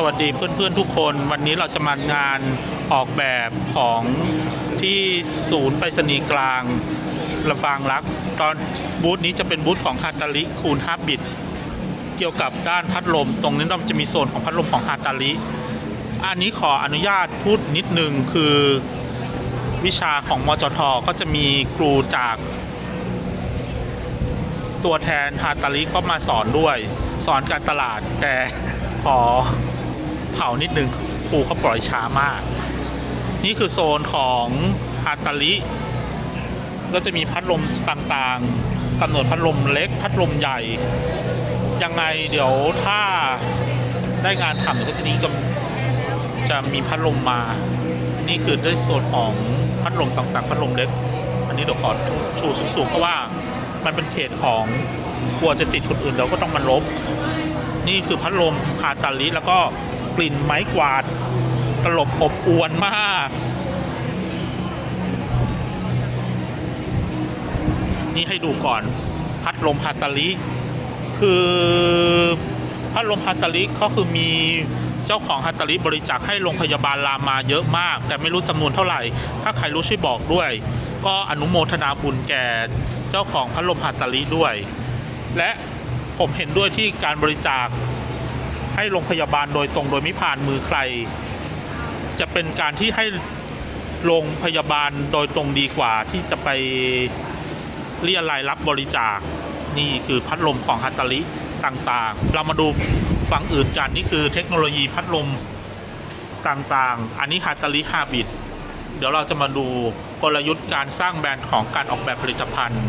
สวัสดีเพื่อนๆทุกคนวันนี้เราจะมางานออกแบบของที่ศูนย์ไปรษณีย์กลางลำบางรัก ตอนบูธนี้จะเป็นบูธของฮาตาลิคูณฮับบิดเกี่ยวกับด้านพัดลม ตรงนี้เราจะมีโซนของพัดลมของฮาตาลิอันนี้ขออนุญาตพูดนิดนึงคือวิชาของมจทก็จะมีครูจาก ตัวแทนฮาตาลิก็มาสอนด้วย สอนการตลาดแต่ขอ เผานิดนึงครูเขาปล่อยช้ามาก นี่คือโซนของฮาตาลิก็จะมีพัดลมต่างๆกำหนดพัดลมเล็ก พัดลมใหญ่ ยังไงเดี๋ยวถ้าได้งานทำเดี๋ยวก็จะนี้จะมีพัดลมมา นี่คือได้โซนของพัดลมต่างๆ พัดลมเล็ก อันนี้เดี๋ยวขอชูสูงๆเพราะว่ามันเป็นเขตของกลัวจะติดคนอื่นเราก็ต้องมันลบ นี่คือพัดลมฮาตาลิแล้วก็ กลิ่นไม้กวาดตลบอบอวนมาก นี่ให้ดูก่อน พัดลมฮาตาลิ คือพัดลมฮาตาลิก็คือมีเจ้าของฮาตาลิบริจาคให้โรงพยาบาลรามาเยอะมาก แต่ไม่รู้จำนวนเท่าไหร่ ถ้าใครรู้ช่วยบอกด้วย ก็อนุโมทนาบุญแก่เจ้าของพัดลมฮาตาลิด้วย และผมเห็นด้วยที่การบริจาค ให้โรงพยาบาลโดยตรงโดยไม่ผ่านมือใคร จะเป็นการที่ให้โรงพยาบาลโดยตรงดีกว่าที่จะไปเรียรายรับบริจาค นี่คือพัดลมของฮัตตาลิต่างๆ เรามาดูฝั่งอื่นกันนี่คือเทคโนโลยีพัดลมต่างๆ อันนี้ฮัตตาลิฮาบิดเดี๋ยวเราจะมาดูกลยุทธ์การสร้างแบรนด์ของการออกแบบผลิตภัณฑ์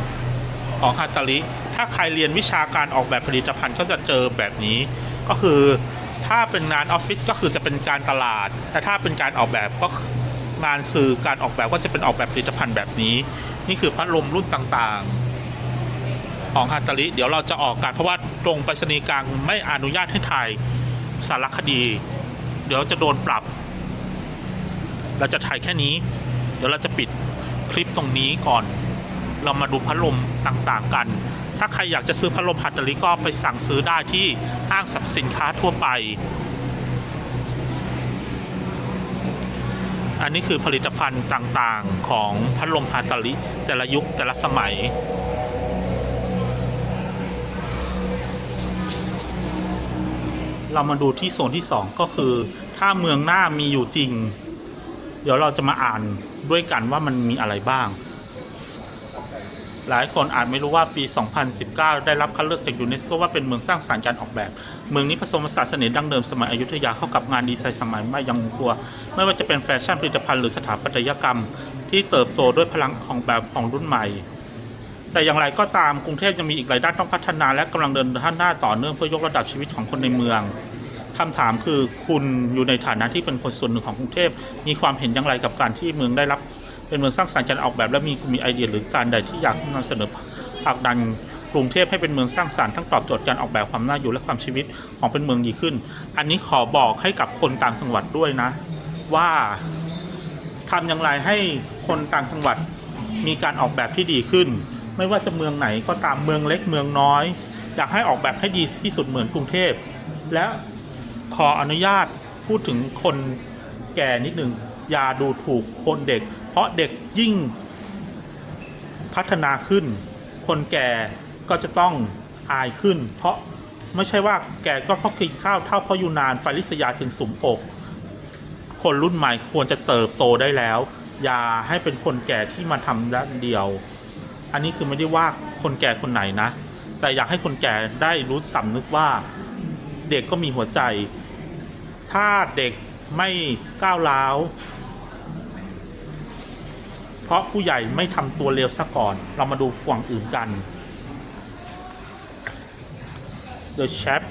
ของฮัตตาลิถ้าใครเรียนวิชาการออกแบบผลิตภัณฑ์ก็จะเจอแบบนี้ ก็คือถ้าเป็นงานออฟฟิศก็คือจะเป็นการตลาด แต่ถ้าเป็นการออกแบบก็งานสื่อการออกแบบก็จะเป็นออกแบบผลิตภัณฑ์แบบนี้ นี่คือพัดลมรุ่นต่างๆ ของฮัตตาลิเดี๋ยวเราจะออกกันเพราะว่าตรงไปรษณีย์กลางไม่อนุญาตให้ถ่ายสารคดี เดี๋ยวจะโดนปรับ เราจะถ่ายแค่นี้ เดี๋ยวเราจะปิดคลิปตรงนี้ก่อน เรามาดูพัดลมต่างๆกัน ถ้าใครอยากจะซื้อพัดลมฮัตตาลิก็ไปสั่งซื้อได้ที่ห้างสรรพสินค้าทั่วไป อันนี้คือผลิตภัณฑ์ต่างๆของพัดลมฮัตตาลิแต่ละยุคแต่ละสมัยเรามาดูที่โซนที่ 2 ก็คือ ถ้าเมืองหน้ามีอยู่จริง เดี๋ยวเราจะมาอ่านด้วยกันว่ามันมีอะไรบ้าง หลายคนอาจไม่รู้ว่าปี 2019 ได้รับคัดเลือกจากยูเนสโกว่าเป็นเมืองสร้างสารรค์การออกแบบ เมืองนี้ผสมผสานเสน่ห์ดั้งเดิมสมัยอยุธยาเข้ากับงานดีไซน์สมัยใหม่ยังคงตัว ไม่ว่าจะเป็นแฟชั่นผลิตภัณฑ์หรือสถาปัตยกรรม ที่เติบโตด้วยพลังของแบบของรุ่นใหม่ แต่อย่างไรก็ตามกรุงเทพยังมีอีกหลายด้านต้องพัฒนา และกำลังเดินท่านหน้าต่อเนื่องเพื่อยกระดับชีวิตของคนในเมืองคำถามคือคุณอยู่ในฐานะที่เป็นคนส่วนหนึ่งของกรุงเทพมีความเห็นอย่างไรกับการที่เมืองได้รับ เป็นเมืองสร้างสรรค์การออกแบบและมีมีไอเดียหรือการใดที่อยากนำเสนอผลักดันกรุงเทพให้เป็นเมืองสร้างสรรค์ทั้งตอบโจทย์การออกแบบความน่าอยู่และความชีวิตของเป็นเมืองดีขึ้น อันนี้ขอบอกให้กับคนต่างจังหวัดด้วยนะ ว่าทำอย่างไรให้คนต่างจังหวัดมีการออกแบบที่ดีขึ้น ไม่ว่าจะเมืองไหนก็ตามเมืองเล็กเมืองน้อย อยากให้ออกแบบให้ดีที่สุดเหมือนกรุงเทพ และขออนุญาตพูดถึงคนแก่นิดหนึ่งอย่าดูถูกคนเด็ก เพราะเด็กยิ่งพัฒนาขึ้น คนแก่ก็จะต้องอายขึ้น เพราะไม่ใช่ว่าแก่ก็เพราะกินข้าวเท่าเพราะอยู่นานฟาริสยาถึงสุมอก คนรุ่นใหม่ควรจะเติบโตได้แล้ว อย่าให้เป็นคนแก่ที่มาทำด้านเดียว อันนี้คือไม่ได้ว่าคนแก่คนไหนนะ แต่อยากให้คนแก่ได้รู้สำนึกว่าเด็กก็มีหัวใจ ถ้าเด็กไม่ก้าวร้าว เพราะผู้ใหญ่ไม่ทำตัวเร็วซะก่อน เรามาดูฝั่งอื่นกัน The Chap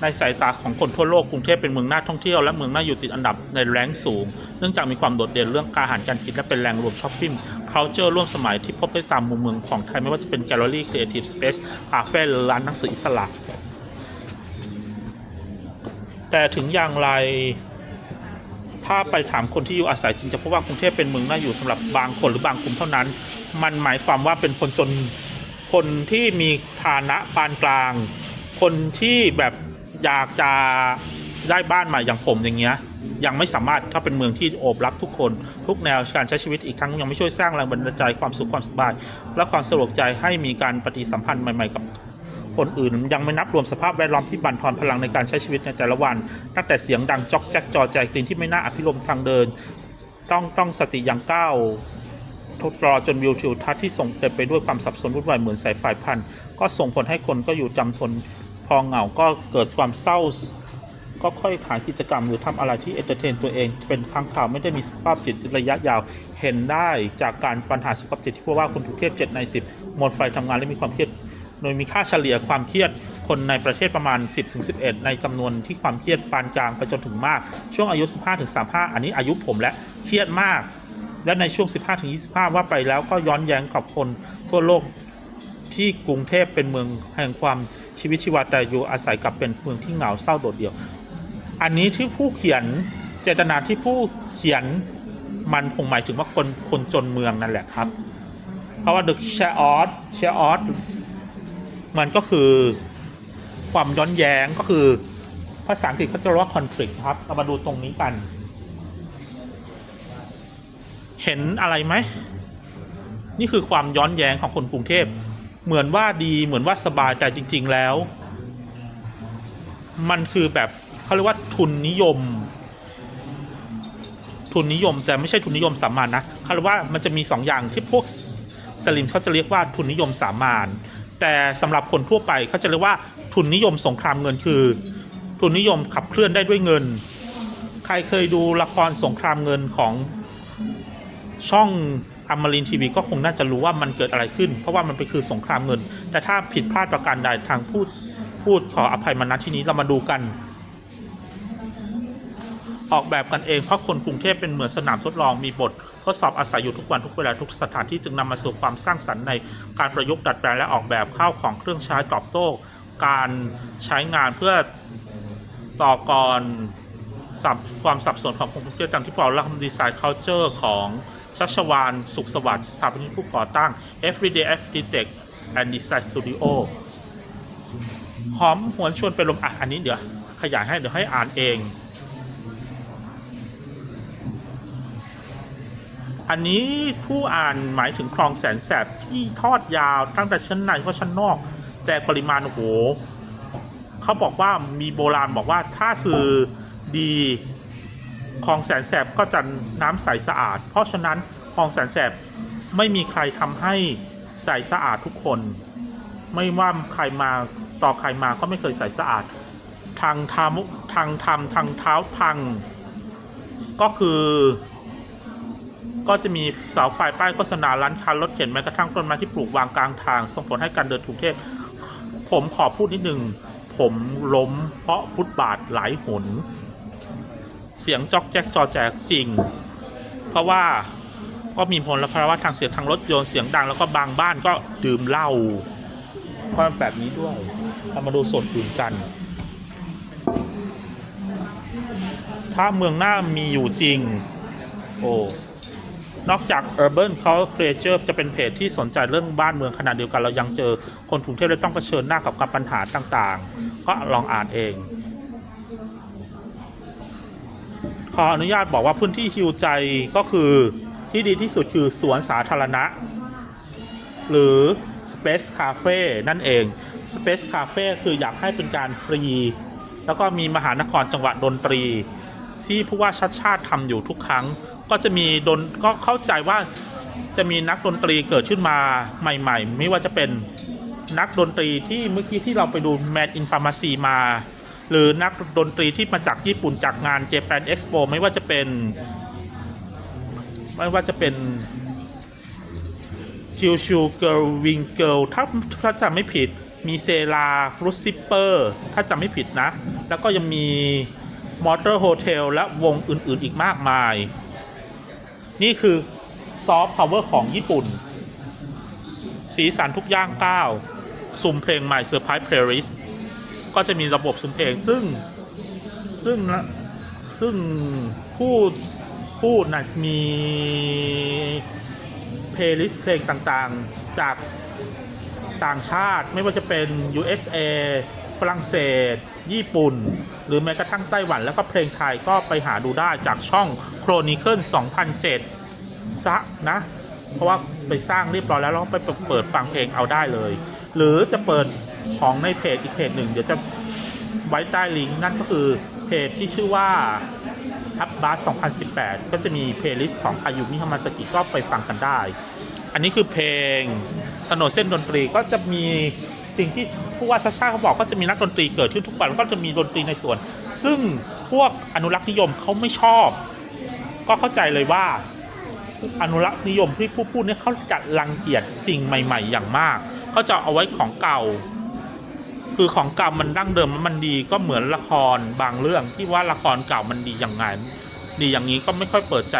ในสายตาของคนทั่วโลกกรุงเทพเป็นเมืองน่าท่องเที่ยวและเมืองน่าอยู่ติดอันดับในแรงสูง เนื่องจากมีความโดดเด่นเรื่องการอาหารการกินและเป็นแหล่งรวมช้อปปิ้ง culture ร่วมสมัยที่พบได้ตามมุมเมืองของไทยไม่ว่าจะเป็นแกลเลอรี่ creative space คาเฟ่หรือร้านหนังสืออิสระแต่ถึงอย่างไร ถ้าไปถามคนที่อยู่อาศัยจริงจะพบว่ากรุงเทพเป็นเมืองน่าอยู่สำหรับบางคนหรือบางกลุ่มเท่านั้น มันหมายความว่าเป็นคนจนคนที่มีฐานะปานกลาง คนที่แบบอยากจะได้บ้านใหม่อย่างผมอย่างเงี้ยยังไม่สามารถถ้าเป็นเมืองที่โอบรับทุกคน ทุกแนวการใช้ชีวิตอีกทั้งยังไม่ช่วยสร้างแรงบันดาลใจความสุขความสบาย และความสะดวกใจให้มีการปฏิสัมพันธ์ใหม่ ๆ กับ คนอื่น ยังไม่นับรวมสภาพแวดล้อมที่บั่นทอนพลังในการใช้ชีวิตในแต่ละวัน ตั้งแต่เสียงดังจอกแจ๊กจอแจกลิ่นที่ไม่น่าอภิรมทางเดิน ต้องต้องสติอย่างก้าวทดรอจนวิวทิวทัศน์ที่ส่งเต็มไปด้วยความสับสนวุ่นวายเหมือนสายฝ่ายพันก็ส่งผลให้คนก็อยู่จำทนพอเหงาก็เกิดความเศร้าก็ค่อยหากิจกรรมหรือทำอะไรที่เอนเตอร์เทนตัวเอง เป็นครั้งข่าวไม่ได้มีสุขภาพจิตระยะยาว เห็นได้จากการปัญหาสุขภาพจิตที่พบว่าคนถูกเครียด7ใน 10 หมดไฟทำงานและมีความเครียด โดยมีค่าเฉลี่ยความเครียดคนในประเทศประมาณ 10-11 ในจำนวนที่ความเครียดปานกลางไปจนถึงมาก ช่วงอายุ 15-35 อันนี้อายุผมและเครียดมาก และในช่วง 15-25 ว่าไปแล้วก็ย้อนแย้งกับคนทั่วโลกที่กรุงเทพเป็นเมืองแห่งความชีวิตชีวาแต่อยู่อาศัยกับเป็นเมืองที่เหงาเศร้าโดดเดี่ยว อันนี้ที่ผู้เขียนเจตนาที่ผู้เขียนมันคงหมายถึงว่าคนคนจนเมืองนั่นแหละครับ เพราะว่า the share of share of มันก็คือความย้อนแย้งก็คือภาษาอังกฤษเขาจะเรียกว่า conflict ครับเรามาดูตรงนี้กัน เห็นอะไรไหม นี่คือความย้อนแย้งของคนกรุงเทพ เหมือนว่าดีเหมือนว่าสบายแต่จริง ๆแล้ว มันคือแบบเขาเรียกว่าทุนนิยม ทุนนิยมแต่ไม่ใช่ทุนนิยมสามัญนะเขาเรียกว่ามันจะมีสองอย่างที่พวกสลิมเขาจะเรียกว่าทุนนิยมสามัญ แต่สำหรับคนทั่วไปเขาจะเรียกว่าทุนนิยมสงครามเงินคือ ทุนนิยมขับเคลื่อนได้ด้วยเงิน ใครเคยดูละครสงครามเงินของช่องอมรินทีวีก็คงน่าจะรู้ว่ามันเกิดอะไรขึ้น เพราะว่ามันเป็นคือสงครามเงิน แต่ถ้าผิดพลาดประการใดทางพูดพูดขออภัยมาณที่นี้เรามาดูกัน ออกแบบกันเองเพราะคนกรุงเทพเป็นเหมือนสนามทดลองมีบท ทดสอบอาศัยอยู่ทุกวันทุกเวลาทุกสถานที่จึงนำมาสู่ความสร้างสรรค์ในการประยุกต์ดัดแปลงและออกแบบข้าวของเครื่องใช้ตอบโต้การใช้งานเพื่อต่อกรสับความสับสนของคนกรุงเทพตามที่บอกและคำดีไซน์ culture ของชัชวานสุขสวัสดิ์สถาปนิกผู้ก่อตั้ง Everyday Architect and Design Studio หอมหวนชวนไปลมอะอันนี้เดี๋ยวขยายให้เดี๋ยวให้อ่านเอง อันนี้ผู้อ่านหมายถึงคลองแสนแสบที่ทอดยาวตั้งแต่ชั้นในก็ชั้นนอก แต่ปริมาณโอ้โหเขาบอกว่ามีโบราณบอกว่าถ้าสื่อดีคลองแสนแสบก็จะน้ำใสสะอาด เพราะฉะนั้นคลองแสนแสบไม่มีใครทำให้ใสสะอาดทุกคน ไม่ว่าใครมาต่อใครมาก็ไม่เคยใสสะอาด ทางทามุทางทำทางเท้าพัง ก็คือ ก็จะมีเสาไฟป้ายโฆษณาร้านค้ารถเข็นแม้กระทั่งต้นไม้ที่ปลูกวางกลางทาง ส่งผลให้การเดินกรุงเทพผมขอพูดนิดหนึ่งผมล้มเพราะฟุตบาทหลายหน เสียงจอกแจ๊กจอแจกจริง เพราะว่าก็มีผลแล้วเพราะว่าทางเสียงทางรถยนต์เสียงดังแล้วก็บางบ้านก็ดื่มเหล้าเพราะแบบนี้ด้วยเรามาดูส่วนอื่นกัน ถ้าเมืองหน้ามีอยู่จริง โอ้ นอกจาก Urban Culture จะเป็นเพจที่สนใจเรื่องบ้านเมืองขนาดเดียวกัน เรายังเจอคนกรุงเทพและต้องเผชิญหน้ากับกับปัญหาต่างๆ ก็ลองอ่านเอง ขออนุญาตบอกว่าพื้นที่ฮิวใจก็คือที่ดีที่สุดคือสวนสาธารณะ หรือ Space Cafe นั่นเอง Space Cafe คืออยากให้เป็นการฟรี แล้วก็มีมหานครจังหวัดดนตรี ที่ผู้ว่าชัดชาติทำอยู่ทุกครั้ง ก็จะมีดนก็เข้าใจว่าจะมีนักดนตรีเกิดขึ้นมาใหม่ ๆ ไม่ว่าจะเป็นนักดนตรีที่เมื่อกี้ที่เราไปดู Mad in Pharmacy มา หรือนักดนตรีที่มาจากญี่ปุ่นจากงาน Japan Expo ไม่ว่าจะเป็น ไม่ว่าจะเป็นคิวชูเกิลวิงเกิลถ้าถ้าจำไม่ผิดมีเซลาฟรุตซิปเปอร์ถ้าจำไม่ผิดนะ แล้วก็ยังมีมอเตอร์โฮเทลและวงอื่นๆอีกมากมาย นี่คือซอฟต์พาวเวอร์ของญี่ปุ่น สีสันทุกย่างก้าวซุมเพลงใหม่เซอร์ไพรส์เพลย์ลิสก็จะมีระบบซุมเพลงซึ่ง ซึ่งนะซึ่งผู้ผู้นะมีเพลย์ลิสต์เพลงต่างๆ จากต่างชาติไม่ว่าจะเป็น USA ฝรั่งเศส ญี่ปุ่น หรือแม้กระทั่งไต้หวันแล้วก็เพลงไทยก็ไปหาดูได้จากช่อง Chronicle 2007 ซะนะ เพราะว่าไปสร้างเรียบร้อยแล้วแล้วก็ไปเปิดฟังเพลงเอาได้เลย หรือจะเปิดของในเพจอีกเพจหนึ่ง เดี๋ยวจะไว้ใต้ลิงก์นั่นก็คือเพจที่ชื่อว่าอัพบาส2018 ก็จะมีเพลย์ลิสต์ของอายุมิฮามาสกิก็ไปฟังกันได้ อันนี้คือเพลงถนนเส้นดนตรีก็จะมี สิ่งที่ผู้ว่าชาชาเขาบอกก็จะมีนักดนตรีเกิดขึ้นทุกวันก็จะมีดนตรีในสวน ซึ่งพวกอนุรักษ์นิยมเขาไม่ชอบ ก็เข้าใจเลยว่าอนุรักษ์นิยมที่ผู้พูดเนี่ยเขาจะรังเกียจสิ่งใหม่ ๆ อย่างมากเขาจะเอาไว้ของเก่า คือของเก่ามันดั้งเดิมมันดีก็เหมือนละครบางเรื่องที่ว่าละครเก่ามันดีอย่างไงดีอย่างนี้ก็ไม่ค่อยเปิดใจ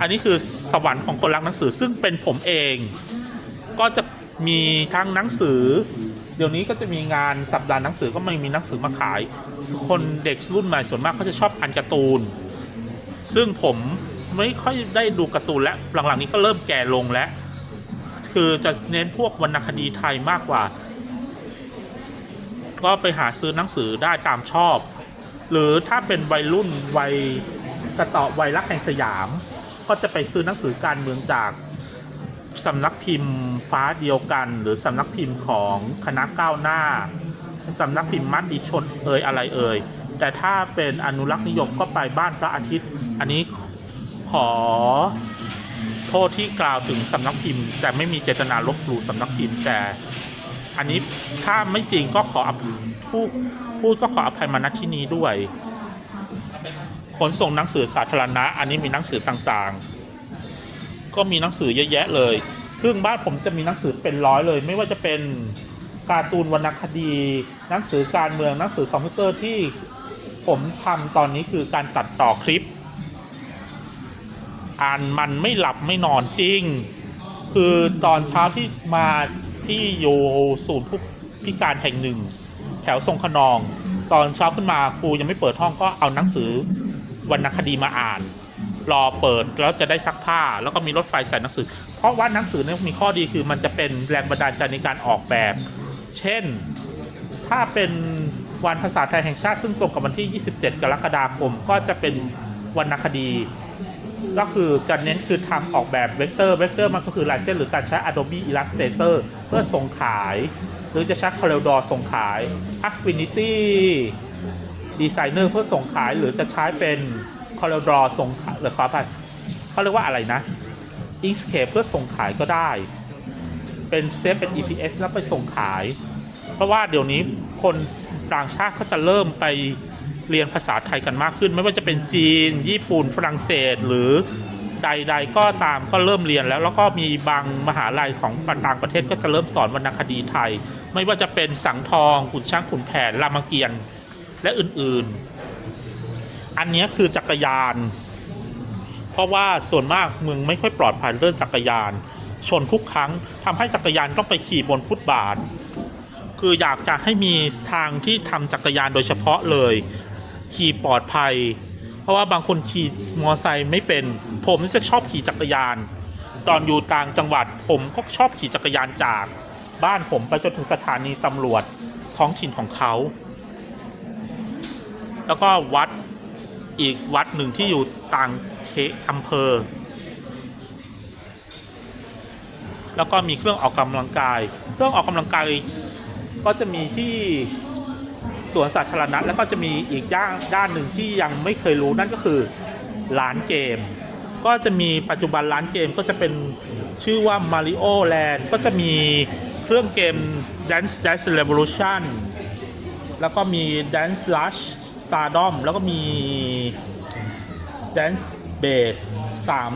อันนี้คือสวรรค์ของคนรักหนังสือซึ่งเป็นผมเอง ก็จะ มีทั้งหนังสือ เดี๋ยวนี้ก็จะมีงานสัปดาห์หนังสือก็ไม่มีหนังสือมาขาย คนเด็กรุ่นใหม่ส่วนมากเขาจะชอบอ่านการ์ตูน ซึ่งผมไม่ค่อยได้ดูการ์ตูนแล้วหลังๆนี้ก็เริ่มแก่ลงแล้ว คือจะเน้นพวกวรรณคดีไทยมากกว่า ก็ไปหาซื้อหนังสือได้ตามชอบ หรือถ้าเป็นวัยรุ่นวัยกระต่อวัยรักแห่งสยาม ก็จะไปซื้อหนังสือการเมืองจาก สำนักพิมพ์ฟ้าเดียวกัน หรือสำนักพิมพ์ของคณะก้าวหน้าสำนักพิมพ์มัดดิชนเอ่ยอะไรเอ่ยแต่ถ้าเป็นอนุรักษ์นิยมก็ไปบ้านพระอาทิตย์ อันนี้ขอโทษที่กล่าวถึงสำนักพิมพ์แต่ไม่มีเจตนาลบหลู่สำนักพิมพ์แต่ อันนี้ถ้าไม่จริงก็ขอผู้พูดก็ขออภัยมาณที่นี้ด้วย ขนส่งหนังสือสาธารณะ อันนี้มีหนังสือต่างๆ ก็มีหนังสือเยอะแยะเลย ซึ่งบ้านผมจะมีหนังสือเป็นร้อยเลย ไม่ว่าจะเป็นการ์ตูนวรรณคดี หนังสือการเมืองหนังสือคอมพิวเตอร์ที่ผมทำตอนนี้คือการตัดต่อคลิป อ่านมันไม่หลับไม่นอนจริง คือตอนเช้าที่มาที่อยู่ศูนย์ผู้พิการแห่งหนึ่ง แถวทรงขนอง ตอนเช้าขึ้นมาครูยังไม่เปิดห้องก็เอาหนังสือวรรณคดีมาอ่าน รอเปิดแล้วจะได้ซักผ้า แล้วก็มีรถไฟใส่หนังสือ เพราะว่าหนังสือเนี่ยมีข้อดีคือมันจะเป็นแรงบันดาลใจในการออกแบบ เช่น ถ้าเป็นวันภาษาไทยแห่งชาติซึ่งตรงกับวันที่ 27 กรกฎาคม ก็จะเป็นวรรณคดี ก็คือจะเน้นคือทำออกแบบเวกเตอร์เวกเตอร์มันก็คือลายเส้นหรือการใช้ Adobe Illustrator เพื่อส่งขาย หรือจะใช้ Corelor ส่งขาย Affinity Designer เพื่อส่งขายหรือจะใช้เป็น Corel Draw ส่งขายหรือขออภัยเขาเรียกว่าอะไรนะ Inkscape เพื่อส่งขายก็ได้ เป็นเซฟเป็น EPS แล้วไปส่งขาย เพราะว่าเดี๋ยวนี้คนต่างชาติเขาจะเริ่มไปเรียนภาษาไทยกันมากขึ้น ไม่ว่าจะเป็นจีน ญี่ปุ่น ฝรั่งเศสหรือใด ๆ ก็ตามก็เริ่มเรียนแล้ว แล้วก็มีบางมหาลัยของต่างประเทศก็จะเริ่มสอนวรรณคดีไทย ไม่ว่าจะเป็นสังทองขุนช้างขุนแผนรามเกียรติ์และอื่นๆ อันนี้คือจักรยาน เพราะว่าส่วนมากเมืองไม่ค่อยปลอดภัยเรื่องจักรยาน ชนทุกครั้งทำให้จักรยานต้องไปขี่บนฟุตบาท คืออยากจะให้มีทางที่ทำจักรยานโดยเฉพาะเลย ขี่ปลอดภัย เพราะว่าบางคนขี่มอไซค์ไม่เป็น ผมนี่จะชอบขี่จักรยาน ตอนอยู่ต่างจังหวัดผมก็ชอบขี่จักรยานจากบ้านผมไปจนถึงสถานีตำรวจท้องถิ่นของเขา แล้วก็วัด อีกวัดหนึ่งที่อยู่ต่างเขตอำเภอ แล้วก็มีเครื่องออกกำลังกาย เครื่องออกกำลังกายก็จะมีที่สวนสาธารณะแล้วก็จะมีอีกด้านด้านหนึ่งที่ยังไม่เคยรู้นั่นก็คือร้านเกม ก็จะมีปัจจุบันร้านเกมก็จะเป็นชื่อว่า Mario Land ก็จะมีเครื่องเกม Dance Dance Revolution แล้วก็มี Dance Rush Stardom แล้วก็มี Dance Base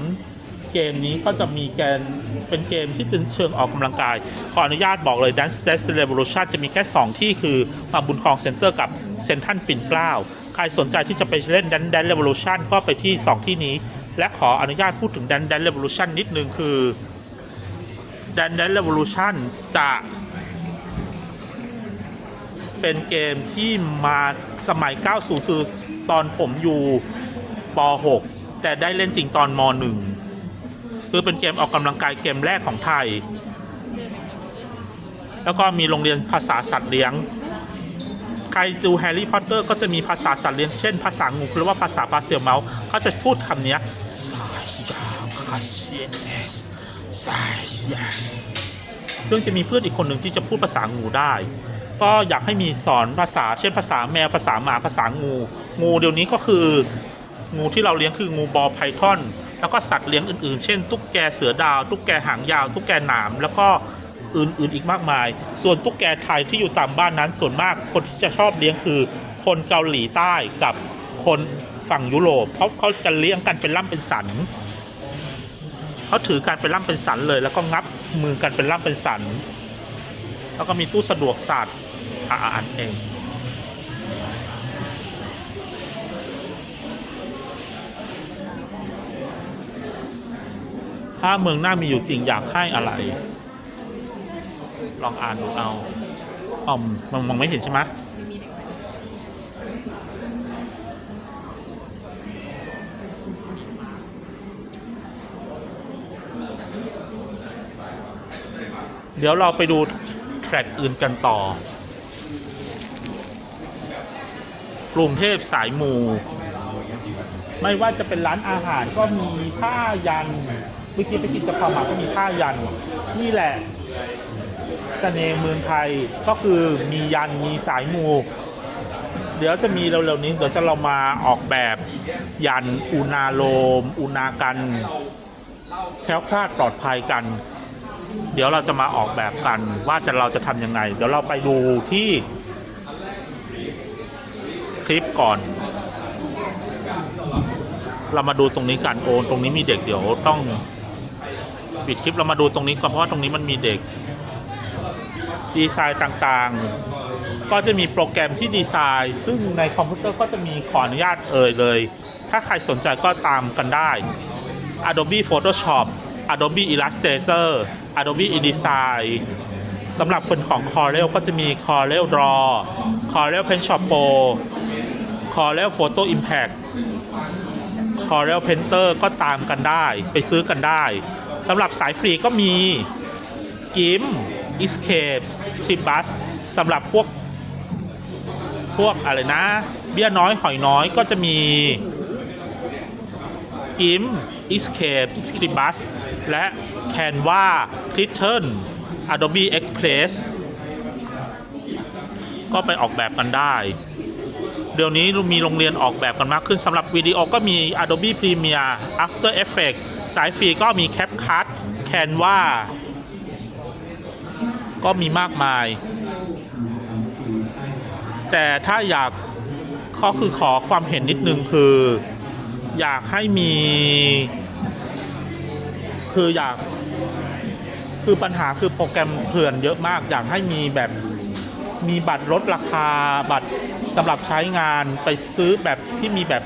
3 เกมนี้ก็จะมีแกนเป็นเกมที่เป็นเชิงออกกำลังกาย ขออนุญาตบอกเลย Dance Dance Revolution จะมีแค่ 2 ที่คือมาบุญคลองเซ็นเตอร์กับเซนทันปิ่นเกล้า ใครสนใจที่จะไปเล่น Dance Dance Revolution ก็ไปที่ 2 ที่นี้ และขออนุญาตพูดถึง Dance Dance Revolution นิดนึงคือ Dance Dance Revolution จะ เป็นเกมที่มาสมัย 90 คือตอนผมอยู่ป .6 แต่ได้เล่นจริงตอนม .1 คือเป็นเกมออกกำลังกายเกมแรกของไทย แล้วก็มีโรงเรียนภาษาสัตว์เลี้ยง ใครดูแฮร์รี่พอตเตอร์ก็จะมีภาษาสัตว์เลี้ยง เช่นภาษางูหรือว่าภาษาปลาเสี่ยวเมาส์เขาจะพูดคำนี้สายยาคาเชียสสายยาซึ่งจะมีเพื่อนอีกคนหนึ่งที่จะพูดภาษางูได้ ก็อยากให้มีสอนภาษา เช่นภาษาแมวภาษาหมาภาษางู งูเดี๋ยวนี้ก็คือ งูที่เราเลี้ยงคืองูบอลไพทอน แล้วก็สัตว์เลี้ยงอื่นๆ เช่น ตุ๊กแกเสือดาว ตุ๊กแกหางยาว ตุ๊กแกหนาม แล้วก็อื่นๆอีกมากมาย ส่วนตุ๊กแกไทยที่อยู่ตามบ้านนั้น ส่วนมากคนที่จะชอบเลี้ยงคือ คนเกาหลีใต้กับคนฝั่งยุโรปเขาะเขาจะเลี้ยงกันเป็นล่ำเป็นสันเขาถือการเป็นล่ำเป็นสันเลย แล้วก็งับมือกันเป็นล่ำเป็นสัน แล้วก็มีตู้สะดวกสัตว์ อาอ่านเองถ้าเมืองหน้ามีอยู่จริงอยากให้อะไร ลองอ่านดูเอาอ๋อมมันมองไม่เห็นใช่ไหมเดี๋ยวเราไปดูแทร็กอื่นกันต่อ กรุงเทพสายมูไม่ว่าจะเป็นร้านอาหารก็มีผ้ายันเมื่อกี้ไปกินกะเพราหมาก็มีผ้ายัน นี่แหละเสน่ห์เมืองไทยก็คือมียันมีสายมู เดี๋ยวจะมีเร็วๆนี้เดี๋ยวจะเรามาออกแบบยันอุณาโลม อุณากันแคล้วคลาดปลอดภัยกัน เดี๋ยวเราจะมาออกแบบกันว่าจะเราจะทำยังไง เดี๋ยวเราไปดูที่ คลิปก่อน เรามาดูตรงนี้กันโอนตรงนี้มีเด็กเดี๋ยวต้องปิดคลิปเรามาดูตรงนี้ก่อนเพราะว่าตรงนี้มันมีเด็ก ดีไซน์ต่างๆ ก็จะมีโปรแกรมที่ดีไซน์ ซึ่งในคอมพิวเตอร์ก็จะมีขออนุญาตเอ่ยเลย ถ้าใครสนใจก็ตามกันได้ Adobe Photoshop Adobe Illustrator Adobe InDesign สำหรับคนของ Corel ก็จะมี Corel Draw Corel Pen Shop Pro คอแล้วโฟโต้อิมแพคคอแล้วเพนเตอร์ก็ตามกันได้ไปซื้อกันได้สำหรับสายฟรีก็มีกิมอิสเคปสคริปบัสสำหรับพวก พวกอะไรนะ เบี้ยน้อยหอยน้อยก็จะมีกิมอิสเคปสคริปบัสและแคนวาคลิทเทิล Adobe Express ก็ไปออกแบบกันได้ เดี๋ยวนี้มีโรงเรียนออกแบบกันมากขึ้นสำหรับวิดีโอก็มี Adobe Premiere After Effects สายฟรีก็มี CapCut Canva ก็มีมากมาย แต่ถ้าอยากก็คือขอความเห็นนิดนึงคือ อยากให้มี คืออยากคือปัญหาคือโปรแกรมเถื่อนเยอะมาก อยากให้มีแบบ มีบัตรลดราคาบัตรสำหรับใช้งานไปซื้อแบบที่มีแบบ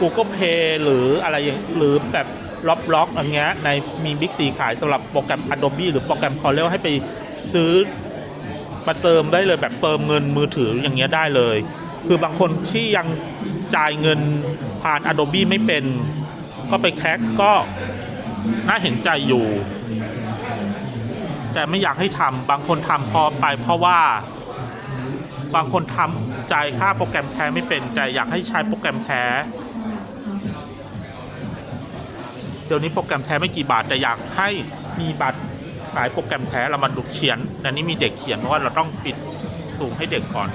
Google Pay หรืออะไรอย่างหรือแบบล็อกล็อกอย่างเงี้ยในมีบิ๊กซีขายสำหรับโปรแกรม Adobe หรือโปรแกรม Corel ให้ไปซื้อมาเติมได้เลยแบบเติมเงินมือถืออย่างเงี้ยได้เลย คือบางคนที่ยังจ่ายเงินผ่าน Adobe ไม่เป็น ก็ไปแคร็กก็น่าเห็นใจอยู่ แต่ไม่อยากให้ทำบางคนทำพอไปเพราะว่า บางคนทำจ่ายค่าโปรแกรมแท้ไม่เป็น แต่อยากให้ใช้โปรแกรมแท้ เดี๋ยวนี้โปรแกรมแท้ไม่กี่บาท แต่อยากให้มีบัตรขายโปรแกรมแท้เรามาดูเขียนแต่นี้มีเด็กเขียนเพราะว่าเราต้องปิดสูงให้เด็กก่อน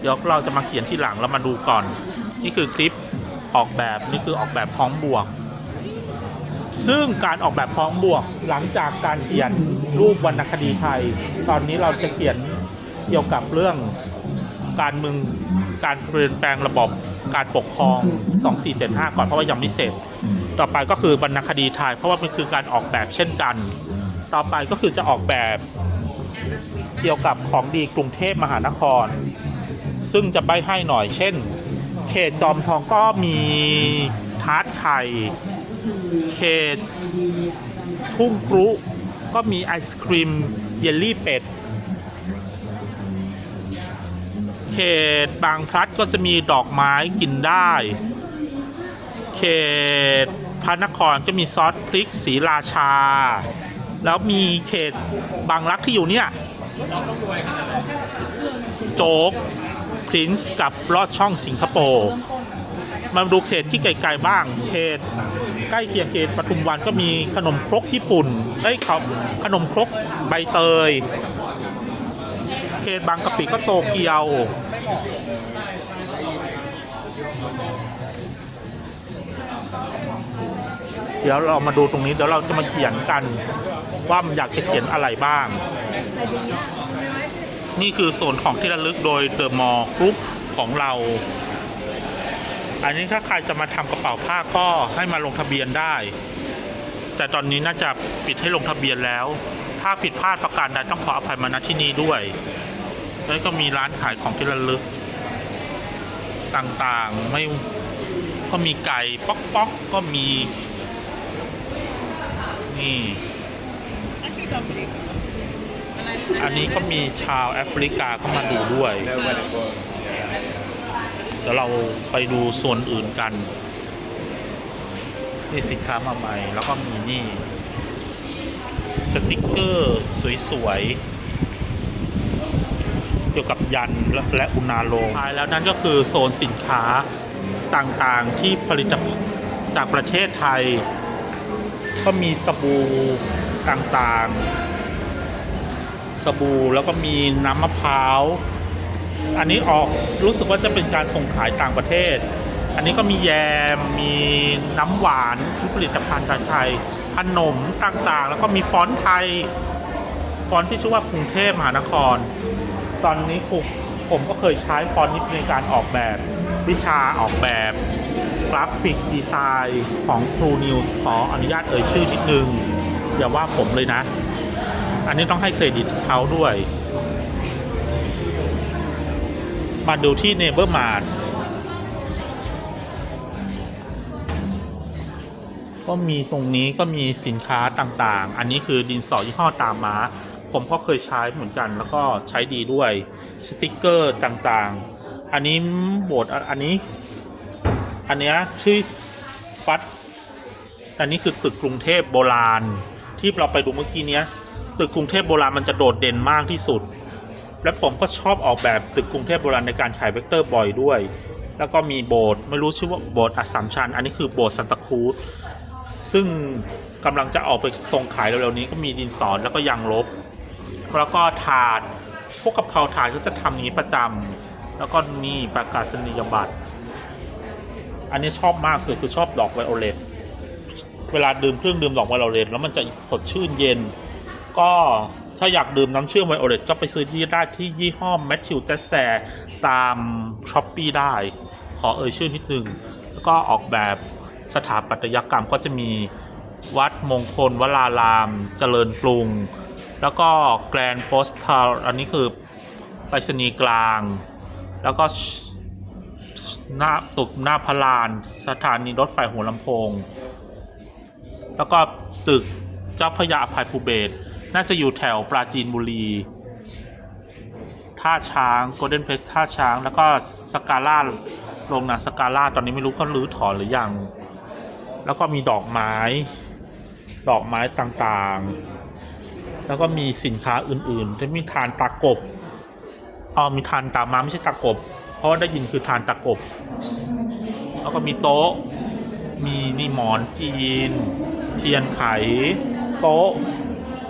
เดี๋ยวเราจะมาเขียนที่หลังเรามาดูก่อน นี่คือคลิปออกแบบนี่คือออกแบบพ้อมบวก ซึ่งการออกแบบพ้อมบวกหลังจากการเขียนรูปวรรณคดีไทย ตอนนี้เราจะเขียน เกี่ยวกับเรื่องการเมืองการเปลี่ยนแปลงระบบการปกครอง 2475 ก่อนเพราะว่ายังไม่เสร็จ ต่อไปก็คือวรรณคดีไทย เพราะว่ามันคือการออกแบบเช่นกัน ต่อไปก็คือจะออกแบบเกี่ยวกับของดีกรุงเทพมหานคร ซึ่งจะใบให้หน่อย เช่น เขตจอมทองก็มีทาร์ตไทย เขตทุ่งครุก็มีไอศครีมเยลลี่เป็ด เขตบางพลัดก็จะมีดอกไม้กินได้ เขตพระนครก็มีซอสพริกสีราชา แล้วมีเขตบางรักที่อยู่เนี่ยโจ๊กพรินซ์กับลอดช่องสิงคโปร์มาดูเขตที่ไกลๆบ้าง เขตใกล้เคียงเขตปทุมวันก็มีขนมครกญี่ปุ่นไอ้ยเขาขนมครกใบเตย เขตบางกะปิก็โตเกียว เดี๋ยวเรามาดูตรงนี้เดี๋ยวเราจะมาเขียนกัน ว่ามันอยากจะเขียนอะไรบ้าง นี่คือโซนของที่ระลึกโดยเดอะมอลล์กรุ๊ปของเรา อันนี้ถ้าใครจะมาทำกระเป๋าผ้าก็ให้มาลงทะเบียนได้ แต่ตอนนี้น่าจะปิดให้ลงทะเบียนแล้วถ้าผิดพลาดประการใดต้องขออภัยมาณที่นี้ด้วย แล้วก็มีร้านขายของที่ระลึก ต่างๆ ไม่ก็มีไก่ป๊อกป๊อกก็มี นี่ อันนี้ก็มีชาวแอฟริกาเข้ามาดูด้วย เดี๋ยวเราไปดูส่วนอื่นกันนี่สินค้ามาใหม่ แล้วก็มีนี่ สติกเกอร์ สวย ๆ เกี่ยวกับยันและอุณาโลมท้ายแล้วนั่นก็คือโซนสินค้าต่างๆที่ผลิตจากประเทศไทย ก็มีสบู่ต่างๆ สบู่แล้วก็มีน้ำมะพร้าว อันนี้ออกรู้สึกว่าจะเป็นการส่งขายต่างประเทศ อันนี้ก็มีแยม มีน้ำหวานที่ผลิตภัณฑ์จากไทยขนมต่างๆ แล้วก็มีฟอนต์ไทย ฟอนต์ที่ชื่อว่ากรุงเทพมหานคร ตอนนี้ผมผมก็เคยใช้ฟอนต์นี้ในการออกแบบวิชาออกแบบกราฟิกดีไซน์ของ True News ขออนุญาตเอ่ยชื่อนิดนึง อย่าว่าผมเลยนะ อันนี้ต้องให้เครดิตเขาด้วย มาดูที่ Neighbor m a r ก็มีตรงนี้ก็มีสินค้าต่างๆ อันนี้คือดินสอยี่ห้อตามม้า ผมก็เคยใช้เหมือนกัน แล้วก็ใช้ดีด้วยสติกเกอร์ต่างๆ อันนี้โบทอันนี้ อันเนี้ยชื่อฟัดอันนี้คือตึกกรุงเทพโบราณ ที่เราไปดูเมื่อกี้เนี้ยตึกกรุงเทพโบราณมันจะโดดเด่นมากที่สุด และผมก็ชอบออกแบบตึกกรุงเทพโบราณในการขายเวกเตอร์บ่อยด้วย แล้วก็มีโบสถ์ไม่รู้ชื่อว่าโบสถ์อัสสัมชัญอันนี้คือโบสถ์ซันตาครูสซึ่งกำลังจะออกไปส่งขายเร็วๆนี้ก็มีดินสอแล้วก็ยางลบ แล้วก็ถาดพวกกะเพราถาดก็จะทำนี้ประจำแล้วก็นี่ประกาศนียบัตร อันนี้ชอบมากสุดคือชอบดอกไวโอเลตเวลาดื่มเครื่องดื่มดอกไวโอเลตแล้วมันจะสดชื่นเย็น ก็ถ้าอยากดื่มน้ำเชื่อมไวโอเลตก็ไปซื้อที่ได้ที่ยี่ห้อแมทธิวเตสแซตามช้อปปี้ได้ ขอเอ่ยชื่อนิดนึง แล้วก็ออกแบบสถาปัตยกรรมก็จะมีวัดมงคลวราราม เจริญกรุง แล้วก็แกรนด์โปสทาอันนี้คือไปรษณีย์กลาง แล้วก็หน้าตึกหน้าพลาน สถานีรถไฟหัวลำโพง แล้วก็ตึกเจ้าพระยาอภัยภูเบศน่าจะอยู่แถวปราจีนบุรีท่าช้างโกลเด้นเพสท่าช้าง แล้วก็สกาล่าโรงหนังสกาล่าตอนนี้ไม่รู้เขารื้อถอนหรือยัง แล้วก็มีดอกไม้ ดอกไม้ต่างๆ แล้วก็มีสินค้าอื่นๆจะมีทานตากบอ๋อมีทานตามาไม่ใช่ตากบ เพราะว่าได้ยินคือทานตากบ แล้วก็มีโต๊ะ มีนี่หมอนจีน เทียนไข โต๊ะ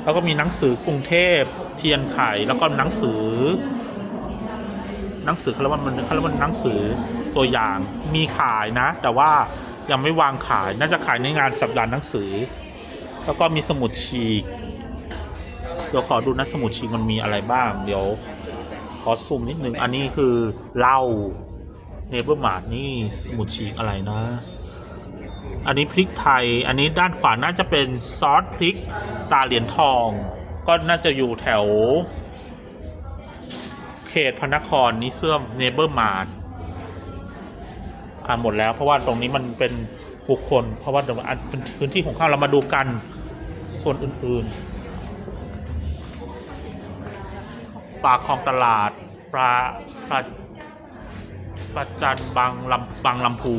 แล้วก็มีหนังสือกรุงเทพ เทียนไข แล้วก็หนังสือ หนังสือเขาเรียกว่ามันเขาเรียกว่าหนังสือตัวอย่าง มีขายนะ แต่ว่ายังไม่วางขาย น่าจะขายในงานสัปดาห์หนังสือ แล้วก็มีสมุดฉีก เดี๋ยวขอดูนะสมุดฉีกมันมีอะไรบ้าง เดี๋ยวขอซูมนิดนึง อันนี้คือเหล้าเนเบอร์มาร์นี่สมุดฉีกอะไรนะ อันนี้พริกไทย อันนี้ด้านขวาน่าจะเป็นซอสพริกตาเหรียญทอง ก็น่าจะอยู่แถว เขตพระนครนิเสื่อมเนเบอร์มาร์อ่าหมดแล้วเพราะว่าตรงนี้มันเป็นบุคคล เพราะว่าเดี๋ยวเป็นพื้นที่ของข้าเรามาดูกันส่วนอื่น ๆ ปลาคลองตลาด ปลาปลาปลาจันบางลำบางลำพู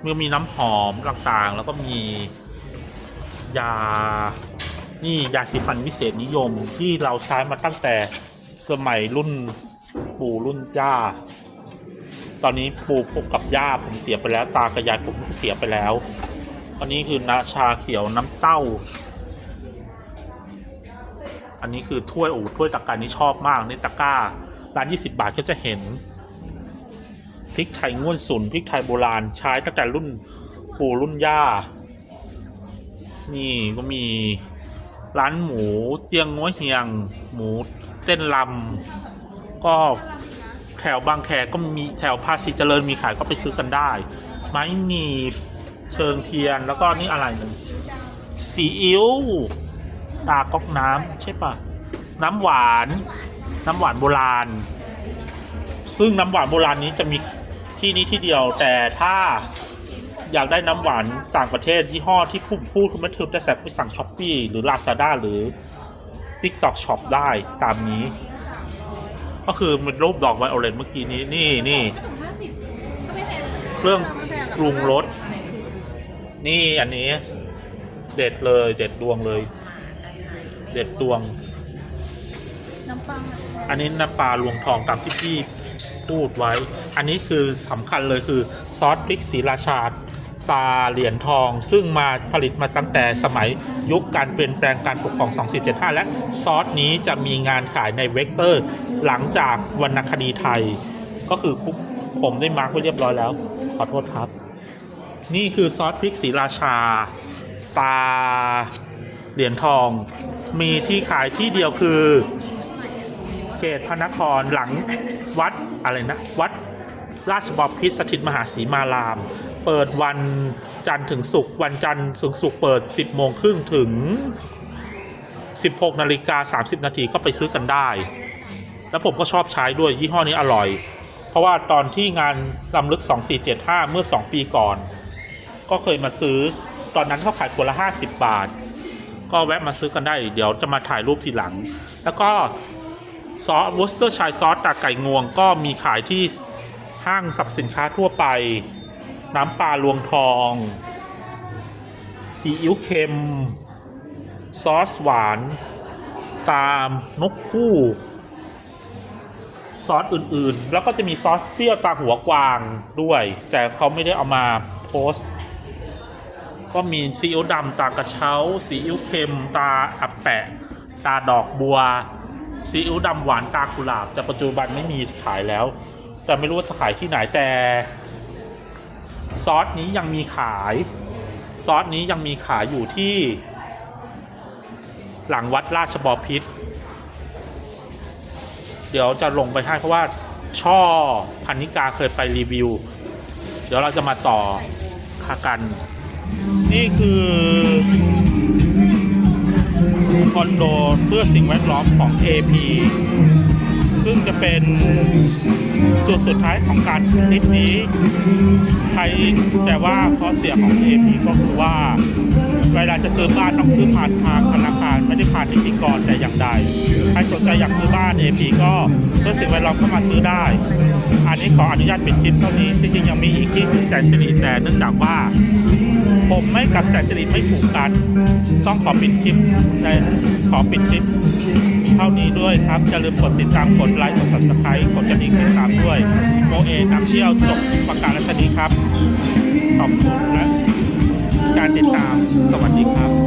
เมื่อมีน้ำหอมต่างๆ แล้วก็มียา นี่ยาสีฟันวิเศษนิยมที่เราใช้มาตั้งแต่สมัยรุ่นปู่รุ่นย่า ตอนนี้ปู่ผมกับย่าผมเสียไปแล้ว ตากับยายผมเสียไปแล้ว อันนี้คือนาชาเขียวน้ำเต้า อันนี้คือถ้วยโอ้ถ้วยตะการนี้ชอบมากนี่ตะกร้าร้าน20 บาทก็จะเห็นพริกไทยง่วนสุนพริกไทยโบราณใช้ตั้งแต่รุ่นปู่รุ่นย่า นี่ก็มีร้านหมูเจียงง้วยเฮียง หมูเต้นลำก็แถวบางแคก็มีแถวภาษีเจริญมีขายก็ไปซื้อกันได้ ไม้หนีบเชิงเทียนแล้วก็นี่อะไรหนึ่งซีอิ๊ว ตาก๊อกน้ำใช่ปะน้ำหวาน น้ำหวานโบราณ ซึ่งน้ำหวานโบราณนี้จะมีที่นี้ที่เดียว แต่ถ้าอยากได้น้ำหวานต่างประเทศยี่ห้อที่ผู้พูดคุณไม่ถึงได้แสบไปสั่งช้อปปี้หรือ Lazada หรือ TikTok Shop ได้ตามนี้ ก็คือมันรูปดอกไวโอเลนเมื่อกี้นี้นี่นี่เลยเครื่องปรุงรสนี่อันนี้ เด็ดเลยเด็ดดวงเลย เด็ดดวง น้ำปังอะอันนี้น้ำปลาลวงทองตามที่พี่พูดไว้ อันนี้คือสำคัญเลยคือซอสพริกศรีราชาตาเหรียญทอง ซึ่งมาผลิตมาตั้งแต่สมัยยุคการเปลี่ยนแปลงการปกครอง 2475 และซอสนี้จะมีงานขายในเวกเตอร์ หลังจากวรรณคดีไทย ก็คือผมได้มาร์กไว้เรียบร้อยแล้ว ขอโทษครับ นี่คือซอสพริกศรีราชาตา เหรียญทองมีที่ขายที่เดียวคือ เขตพระนครหลังวัดอะไรนะ วัดราชบพิตรสถิตมหาสีมาราม เปิดวันจันทร์ถึงศุกร์วันจันทร์ถึงศุกร์เปิด 10โมงครึ่งถึง 16นาฬิกา30 นาทีก็ไปซื้อกันได้ แล้วผมก็ชอบใช้ด้วยยี่ห้อนี้อร่อย เพราะว่าตอนที่งานลำลึก 2475 เมื่อ 2 ปีก่อน ก็เคยมาซื้อตอนนั้นเขาขายขวดละ 50 บาท ก็แวะมาซื้อกันได้ เดี๋ยวจะมาถ่ายรูปทีหลัง แล้วก็ซอสวอสเตอร์ชายซอสตาไก่งวงก็มีขายที่ห้างสรรพสินค้าทั่วไป น้ำปลาลวงทองซีอิ๊วเค็ม ซอสหวาน ตามนกคู่ ซอสอื่นๆ แล้วก็จะมีซอสเปรี้ยวตาหัวกวางด้วย แต่เขาไม่ได้เอามาโพสต์ ก็มีซีอิ๊วดำตากระเช้าซีอิ๊วเค็มตาอับแปะ ตาดอกบัวซีอิ๊วดำหวานตากุหลาบแต่ปัจจุบันไม่มีขายแล้ว แต่ไม่รู้ว่าจะขายที่ไหนแต่ ซอสนี้ยังมีขาย ซอสนี้ยังมีขายอยู่ที่ หลังวัดราชบพิตรเดี๋ยวจะลงไปให้เพราะว่าช่อพันนิกาเคยไปรีวิว เดี๋ยวเราจะมาต่อคากัน นี่คือคอนโดเพื่อสิ่งแวดล้อมของ AP ซึ่งจะเป็นจุดสุดท้ายของการคลิปนี้ ใครแต่ว่าข้อเสียของ AP ก็คือว่า เวลาจะซื้อบ้านต้องซื้อผ่านทางธนาคารไม่ได้ผ่านนิติกรแต่อย่างใด ใครสนใจอยากซื้อบ้าน AP ก็เพื่อสิ่งแวดล้อมเข้ามาซื้อได้ อันนี้ขออนุญาตปิดคลิปเท่านี้จริงๆยังมีอีกที่คือแสนสิริแต่เนื่องจากว่า ผมไม่กับแต่สิริไม่ถูกกัน ต้องขอปิดคลิปในขอปิดคลิป เท่านี้ด้วยครับอย่าลืมกดติดตามกดไลค์กด subscribe กดกระดิ่งติดตามด้วยโมเอนำเที่ยวจบประกาศรัชนีครับขอบคุณและการติดตามสวัสดีครับ